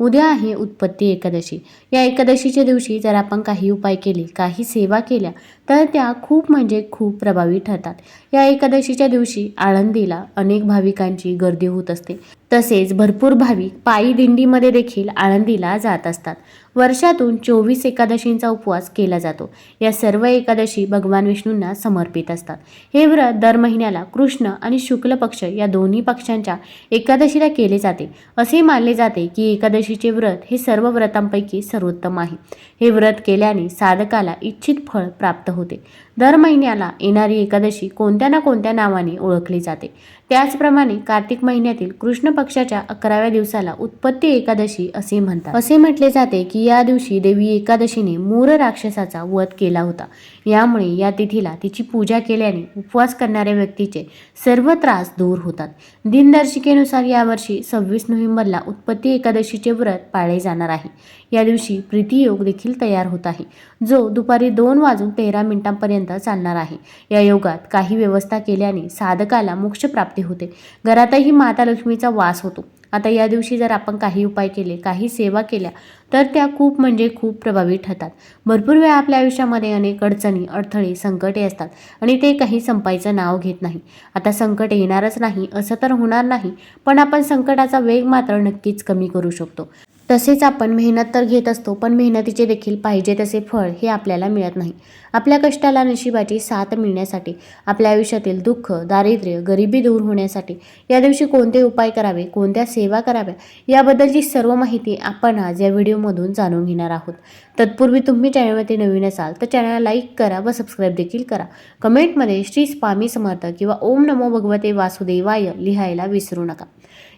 उद्या आहे उत्पत्ती एकादशी. या एकादशीच्या दिवशी जर आपण काही उपाय केले काही सेवा केल्या तर त्या खूप म्हणजे खूप प्रभावी ठरतात. या एकादशीच्या दिवशी आळंदीला अनेक भाविकांची गर्दी होत असते. तसेच भरपूर भाविक पायी दिंडीमध्ये देखील आळंदीला जात असतात. वर्षातून चोवीस एकादशींचा उपवास केला जातो. या सर्व एकादशी भगवान विष्णूंना समर्पित असतात. हे व्रत दर महिन्याला कृष्ण आणि शुक्ल पक्ष या दोन्ही पक्षांच्या एकादशीला केले जाते. असे मानले जाते की एकादशीचे व्रत हे सर्व व्रतांपैकी सर्वोत्तम आहे. हे व्रत केल्याने साधकाला इच्छित फळ प्राप्त होते. दर महिन्याला येणारी एकादशी कोणत्या ना कोणत्या नावाने ओळखली जाते. त्याचप्रमाणे कार्तिक महिन्यातील कृष्ण पक्षाच्या अकराव्या दिवसाला उत्पत्ती एकादशी असे म्हणतात. असे म्हटले जाते की या दिवशी देवी एकादशीने मूर राक्षसाचा वध केला होता. यामुळे या तिथीला तिची पूजा केल्याने उपवास करणाऱ्या व्यक्तीचे सर्व त्रास दूर होतात. दिनदर्शिकेनुसार यावर्षी सव्वीस नोव्हेंबरला उत्पत्ती एकादशीचे व्रत पाळले जाणार आहे. या दिवशी प्रीतियोग देखील तयार होत आहे. जो दुपारी दोन वाजून तेरा मिनिटांपर्यंत चालणार आहे. या योगात काही व्यवस्था केल्याने साधकाला मोक्ष प्राप्ती होते. घरातही माता लक्ष्मीचा वास होतो. आता या दिवशी जर आपण काही उपाय केले काही सेवा केल्या तर त्या खूप म्हणजे खूप प्रभावी ठरतात. भरपूर वेळा आपल्या आयुष्यामध्ये अनेक अडचणी अडथळे संकटे असतात आणि ते काही संपायचं नाव घेत नाही. आता संकट येणारच नाही असं तर होणार नाही पण आपण संकटाचा वेग मात्र नक्कीच कमी करू शकतो. तसेच आपण मेहनत तर घेत असतो पण मेहनतीचे देखील पाहिजे तसे फळ हे आपल्याला मिळत नाही. आपल्या कष्टाला नशिबाची साथ मिळण्यासाठी आपल्या आयुष्यातील दुःख दारिद्र्य गरिबी दूर होण्यासाठी या दिवशी कोणते उपाय करावे कोणत्या सेवा कराव्या याबद्दलची सर्व माहिती आपण आज या व्हिडिओमधून जाणून घेणार आहोत. तत्पूर्वी तुम्ही चॅनलवरती नवीन असाल तर चॅनलला लाईक करा व सबस्क्राईब देखील करा. कमेंटमध्ये श्री स्वामी समर्थ किंवा ओम नमो भगवते वासुदेवाय लिहायला विसरू नका.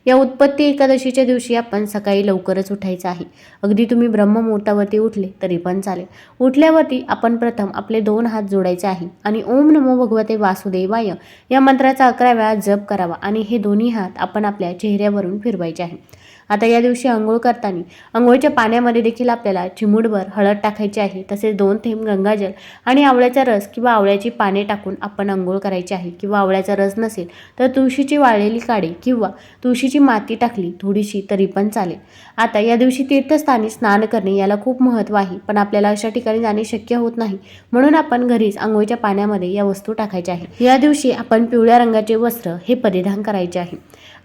या उत्पत्ती एकादशीच्या दिवशी आपण सकाळी लवकरच उठायचं आहे. अगदी तुम्ही ब्रह्ममुहूर्तावरती उठले तरी पण चालेल. उठल्यावरती आपण प्रथम आपले दोन हात जोडायचे आहे आणि ओम नमो भगवते वासुदेवाय या मंत्राचा अकरा वेळा जप करावा आणि हे दोन्ही हात आपण आपल्या चेहऱ्यावरून फिरवायचे आहे. आता या दिवशी आंघोळ करताना आंघोळीच्या पाण्यामध्ये देखील आपल्याला चिमूटभर हळद टाकायची आहे तसेच दोन थेंब गंगाजल आणि आवळ्याचा रस किंवा आवळ्याची पाने टाकून आपण आंघोळ करायची आहे. किंवा आवळ्याचा रस नसेल तर तुळशीची वाळलेली काडी किंवा तुळशीची माती टाकली थोडीशी तरी पण चालेल. आता या दिवशी तीर्थस्थानी स्नान करणे याला खूप महत्त्व आहे पण आपल्याला अशा ठिकाणी जाणे शक्य होत नाही. म्हणून आपण घरीच आंघोळीच्या पाण्यामध्ये या वस्तू टाकायच्या आहे या दिवशी आपण पिवळ्या रंगाचे वस्त्र हे परिधान करायचे आहे.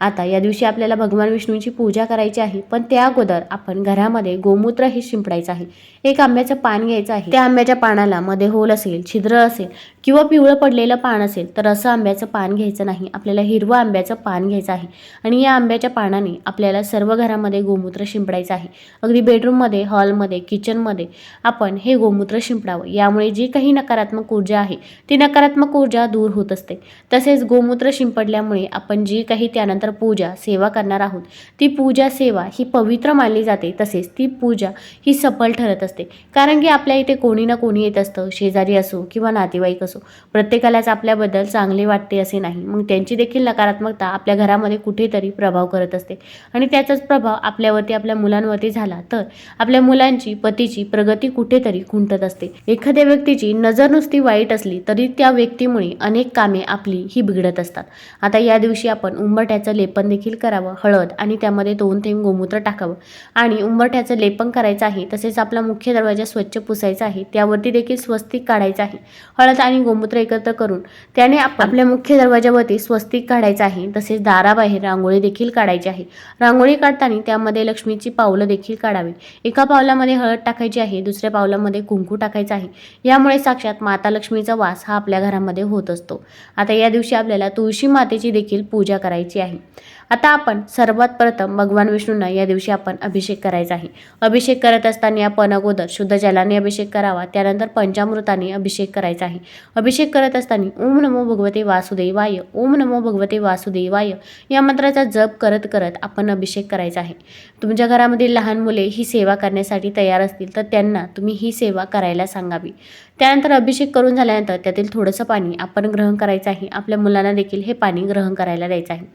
आता या दिवशी आपल्याला भगवान विष्णूंची पूजा करायची आहे. पण त्या अगोदर आपण घरामध्ये गोमूत्र हे शिंपडायचं आहे. एक आंब्याचं पान घ्यायचं आहे. त्या आंब्याच्या पानाला मध्ये होल असेल छिद्र असेल किंवा पिवळं पडलेलं पान असेल तर असं आंब्याचं पान घ्यायचं नाही. आपल्याला हिरवं आंब्याचं पान घ्यायचं आहे. आणि या आंब्याच्या पानाने आपल्याला सर्व घरामध्ये गोमूत्र शिंपडायचं आहे. अगदी बेडरूममध्ये हॉलमध्ये किचनमध्ये आपण हे गोमूत्र शिंपडावं. यामुळे जी काही नकारात्मक ऊर्जा आहे ती नकारात्मक ऊर्जा दूर होत असते. तसेच गोमूत्र शिंपडल्यामुळे आपण जी काही त्यानंतर पूजा सेवा करणार आहोत ती पूजा सेवा ही पवित्र मानली जाते तसेच ती पूजा ही सफल ठरत असते. कारण की आपल्या इथे कोणी ना कोणी येत असतं शेजारी असो किंवा नातेवाईक असो. प्रत्येकालाच आपल्याबद्दल चांगले वाटते असे नाही. मग त्यांची देखील नकारात्मकता आपल्या घरामध्ये कुठेतरी प्रभाव करत असते. आणि त्याचाच प्रभाव आपल्यावरती आपल्या मुलांवरती झाला तर आपल्या मुलांची पतीची प्रगती कुठेतरी खुंटत असते. एखाद्या व्यक्तीची नजर नुसती वाईट असली तरी त्या व्यक्तीमुळे अनेक कामे आपली ही बिघडत असतात. आता या दिवशी आपण उंबरठ्याचं लेपन देखील करावं हळद आणि त्यामध्ये दोन थेंब गोमूत्र टाकावं. आणि उंबरठ्याचं लेपन करायचं आहे तसेच आपला मुख्य दरवाजा स्वच्छ पुसायचा आहे त्यावरती देखील स्वस्तिक काढायचं आहे. हळद आणि गोमूत्र एकत्र करून त्याने आपल्या मुख्य दरवाजावरती स्वस्तिक काढायचं आहे तसेच दाराबाहेर रांगोळी देखील काढायची आहे. रांगोळी काढताना त्यामध्ये लक्ष्मीची पावलं देखील काढावी. एका पावलामध्ये हळद टाकायची आहे दुसऱ्या पावलामध्ये कुंकू टाकायचं आहे. यामुळे साक्षात माता लक्ष्मीचा वास हा आपल्या घरामध्ये होत असतो. आता या दिवशी आपल्याला तुळशी मातेची देखील पूजा करायची आहे. आता आपण सर्वात प्रथम भगवान विष्णूंना या दिवशी आपण अभिषेक करायचा आहे. अभिषेक करत असताना आपण अगोदर शुद्ध जलाने अभिषेक करावा त्यानंतर पंचामृताने अभिषेक करायचा आहे. अभिषेक करत असताना ओम नमो भगवते वासुदेवाय ओम नमो भगवते वासुदेवाय या मंत्राचा जप करत करत आपण अभिषेक करायचा आहे. तुमच्या घरामधील लहान मुले ही सेवा करण्यासाठी तयार असतील तर त्यांना तुम्ही ही सेवा करायला सांगावी. त्यानंतर अभिषेक करून झाल्यानंतर त्यातील थोडंसं पाणी आपण ग्रहण करायचं आहे. आपल्या मुलांना देखील हे पाणी ग्रहण करायला द्यायचं आहे.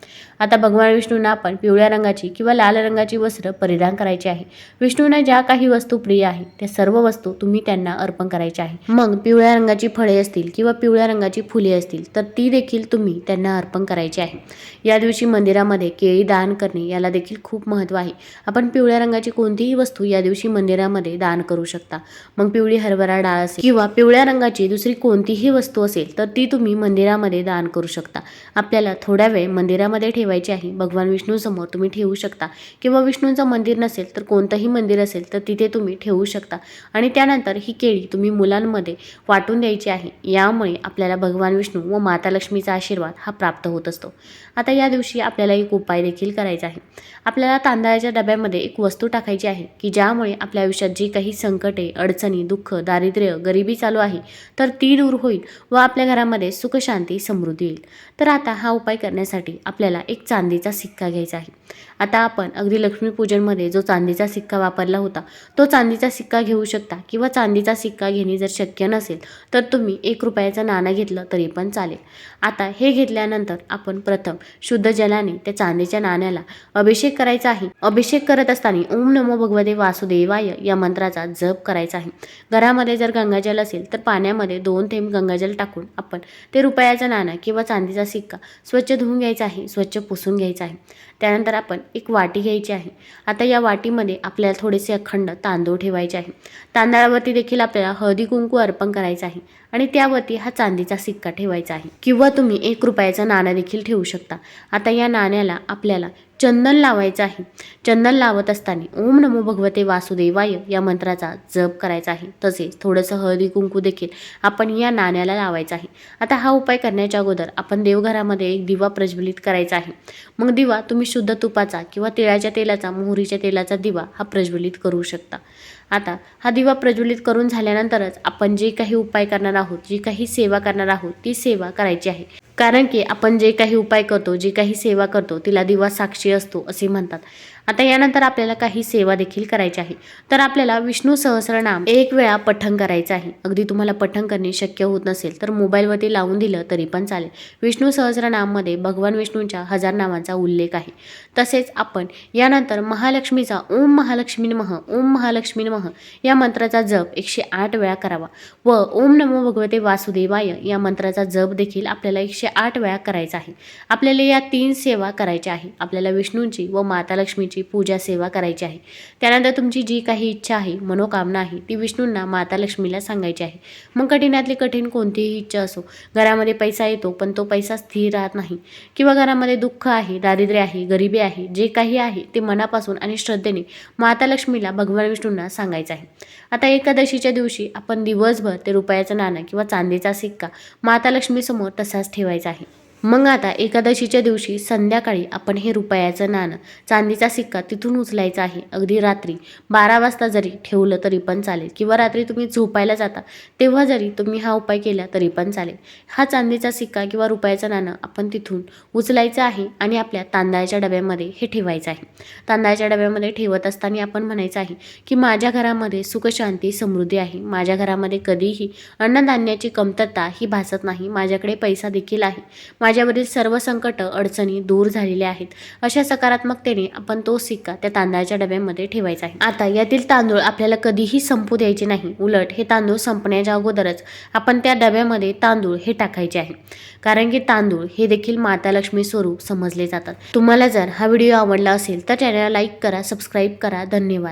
आता भगवान विष्णूंना आपण पिवळ्या रंगाची किंवा लाल रंगाची वस्त्र परिधान करायची आहे. विष्णूंना ज्या काही वस्तू प्रिय आहेत त्या सर्व वस्तू तुम्ही त्यांना अर्पण करायच्या आहे. मग पिवळ्या रंगाची फळे असतील किंवा पिवळ्या रंगाची फुले असतील तर ती देखील तुम्ही त्यांना अर्पण करायची आहे. या दिवशी मंदिरामध्ये केळी दान करणे याला देखील खूप महत्त्व आहे. आपण पिवळ्या रंगाची कोणतीही वस्तू या दिवशी मंदिरामध्ये दान करू शकता. मग पिवळी हरभरा डाळ असेल किंवा पिवळ्या रंगाची दुसरी कोणतीही वस्तू असेल तर ती तुम्ही मंदिरामध्ये दान करू शकता. आपल्याला थोड्या वेळ मंदिरामध्ये ठेवायची आहे. भगवान विष्णूसमोर तुम्ही ठेवू शकता. किंवा विष्णूंचं मंदिर नसेल तर कोणतंही मंदिर असेल तर तिथे तुम्ही ठेवू शकता. आणि त्यानंतर ही केळी तुम्ही मुलांमध्ये वाटून द्यायची आहे. यामुळे आपल्याला भगवान विष्णू व माता लक्ष्मीचा आशीर्वाद हा प्राप्त होत असतो. आता या दिवशी आपल्याला एक उपाय देखील करायचा आहे. आपल्याला तांदळाच्या डब्यामध्ये एक वस्तू टाकायची आहे की ज्यामुळे आपल्या आयुष्यात जी काही संकटे अडचणी दुःख दारिद्र्य गरिबी चालू आहे तर ती दूर होईल व आपल्या घरामध्ये सुखशांती समृद्धी येईल. तर आता हा उपाय करण्यासाठी आपल्याला एक चांदी चांदीचा सिक्का घ्यायचा आहे आता आपण अगदी लक्ष्मीपूजनमध्ये जो चांदीचा सिक्का वापरला होता तो चांदीचा सिक्का घेऊ शकता किंवा चांदीचा सिक्का घेणे जर शक्य नसेल तर तुम्ही एक रुपयाचा नाणं घेतलं तरी पण चालेल. आता हे घेतल्यानंतर आपण प्रथम शुद्ध जलाने त्या चांदीच्या नाण्याला अभिषेक करायचा आहे. अभिषेक करत असताना ओम नमो भगवते वासुदेवाय या मंत्राचा जप करायचा आहे. घरामध्ये जर गंगाजल असेल तर पाण्यामध्ये दोन थेंब गंगाजल टाकून आपण ते रुपयाचं नाणं किंवा चांदीचा सिक्का स्वच्छ धुवून घ्यायचा आहे स्वच्छ पुसून घ्यायचा आहे. त्यानंतर आपण एक वाटी घ्यायची आहे. आता या वाटीमध्ये आपल्याला थोडेसे अखंड तांदूळ ठेवायचे आहे. तांदळावरती देखील आपल्याला हळदी कुंकू अर्पण करायचं आहे आणि त्यावरती हा चांदीचा सिक्का ठेवायचा आहे. किंवा तुम्ही एक रुपयाचं नाणं देखील ठेवू शकता. आता या नाण्याला आपल्याला चंदन लावायचं आहे. चंदन लावत असताना ओम नमो भगवते वासुदेवाय या मंत्राचा जप करायचा आहे. तसेच थोडंसं हळदी कुंकू देखील आपण या नाण्याला लावायचं आहे. आता हा उपाय करण्याच्या अगोदर आपण देवघरामध्ये एक दिवा प्रज्वलित करायचा आहे. मग दिवा तुम्ही शुद्ध तुपाचा किंवा तिळाच्या तेलाचा मोहरीच्या तेलाचा दिवा हा प्रज्वलित करू शकता. आता हा दिवा प्रज्वलित करून झाल्यानंतरच आपण जे काही उपाय करणार आहोत जी काही सेवा करणार आहोत ती सेवा करायची आहे. कारण की आपण जे काही उपाय करतो जी काही सेवा करतो तिला दिवा साक्षी असतो असे म्हणतात. आता यानंतर आपल्याला काही सेवा देखील करायची आहे. तर आपल्याला विष्णू सहस्रनाम एक वेळा पठण करायचं आहे. अगदी तुम्हाला पठण करणे शक्य होत नसेल तर मोबाईलवरती लावून दिलं तरी पण चालेल. विष्णू सहस्रनाममध्ये भगवान विष्णूंच्या हजार नावांचा उल्लेख आहे. तसेच आपण यानंतर महालक्ष्मीचा ओम महालक्ष्मी मह ओम महालक्ष्मी मह या मंत्राचा जप एकशे आठ वेळा करावा. व ओम नमो भगवते वासुदेवाय या मंत्राचा जप देखील आपल्याला एकशे आठ वेळा करायचा आहे. आपल्याला या तीन सेवा करायच्या आहे. आपल्याला विष्णूंची व माता लक्ष्मीची पूजा सेवा करायची आहे. त्यानंतर तुमची जी काही इच्छा आहे मनोकामना आहे ती विष्णूंना माता लक्ष्मीला सांगायची आहे. मग कठीणातली कठीण कोणतीही इच्छा असो घरामध्ये पैसा येतो पण तो पैसा स्थिर राहत नाही. किंवा घरामध्ये दुःख आहे दारिद्र्य आहे गरिबी आहे जे काही आहे ते मनापासून आणि श्रद्धेने माता लक्ष्मीला भगवान विष्णूंना सांगायचं आहे. आता एकादशीच्या दिवशी आपण दिवसभर ते रुपयाचं नाणं किंवा चांदीचा सिक्का माता लक्ष्मीसमोर तसाच ठेवायचा आहे. मग आता एकादशीच्या दिवशी संध्याकाळी आपण हे रुपयाचं नाणं चांदीचा सिक्का तिथून उचलायचा आहे. अगदी रात्री बारा वाजता जरी ठेवलं तरी पण चालेल. किंवा रात्री तुम्ही झोपायला जाता तेव्हा जरी तुम्ही हा उपाय केला तरी पण चालेल. हा चांदीचा सिक्का किंवा रुपयाचं नाणं आपण तिथून उचलायचं आहे आणि आपल्या तांदळाच्या डब्यामध्ये हे ठेवायचं आहे. तांदळाच्या डब्यामध्ये ठेवत असताना आपण म्हणायचं आहे की माझ्या घरामध्ये सुखशांती समृद्धी आहे. माझ्या घरामध्ये कधीही अन्नधान्याची कमतरता ही भासत नाही. माझ्याकडे पैसा देखील आहे. माझ्यावरील सर्व संकट अडचणी दूर झालेल्या आहेत. अशा सकारात्मकतेने आपण तो सिक्का त्या तांदळाच्या डब्यामध्ये ठेवायचा आहे. आता यातील तांदूळ आपल्याला कधीही संपू द्यायचे नाही. उलट हे तांदूळ संपण्याच्या अगोदरच आपण त्या डब्यामध्ये तांदूळ हे टाकायचे आहे. कारण की तांदूळ हे देखील माता लक्ष्मी स्वरूप समजले जातात. तुम्हाला जर हा व्हिडिओ आवडला असेल तर चॅनलला लाईक करा सबस्क्राईब करा. धन्यवाद.